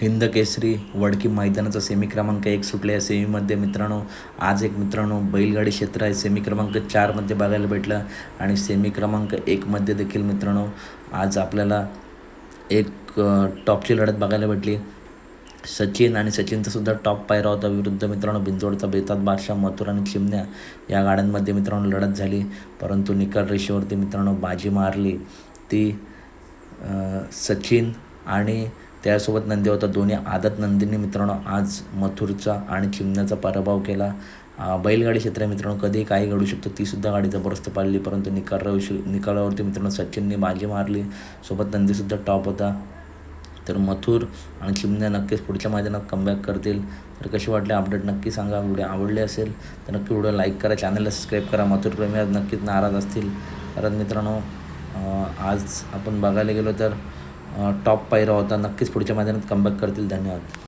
Hind Kesari Wadki मैदानाचा semi क्रमांक एक सुटले. या सेमीमध्ये मित्रांनो आज एक मित्रांनो बैलगाडी क्षेत्र आहे. सेमी क्रमांक चारमध्ये बघायला भेटलं आणि सेमी क्रमांक एकमध्ये देखील मित्रांनो आज आपल्याला एक टॉपची लढत बघायला भेटली. सचिन आणि सचिनचा सुद्धा टॉप पायरा होता. विरुद्ध मित्रांनो बिंजोडचा बेतात बादशाह मथुर आणि चिमण्या या गाड्यांमध्ये मित्रांनो लढत झाली. परंतु निकाल रेषेवरती मित्रांनो बाजी मारली. ती सचिन आणि त्यासोबत नंदी होता. दोन्ही आदत नंदींनी मित्रांनो आज मथुरचा आणि चिमण्याचा पराभव केला. बैलगाडी क्षेत्र मित्रांनो कधीही काही घडू शकतो ती सुद्धा गाडी जबरदस्त पाळली परंतु निकाल रेषे निकालावरती मित्रांनो सचिनने बाजी मारली. सोबत नंदीसुद्धा टॉप होता. तर मथुर आणि चिमण्या नक्कीच पुढच्या मैदानात कमबॅक करतील. तर कशी वाटले अपडेट नक्की सांगा. व्हिडिओ आवडले असेल तर नक्की व्हिडिओ लाईक करा. चॅनलला सबस्क्राईब करा. मथुर प्रेमी आज नक्कीच नाराज असतील. कारण मित्रांनो आज आपण बघायला गेलो तर टॉप पायरा होता. नक्कीच पुढच्या मैदानात कमबॅक करतील. धन्यवाद.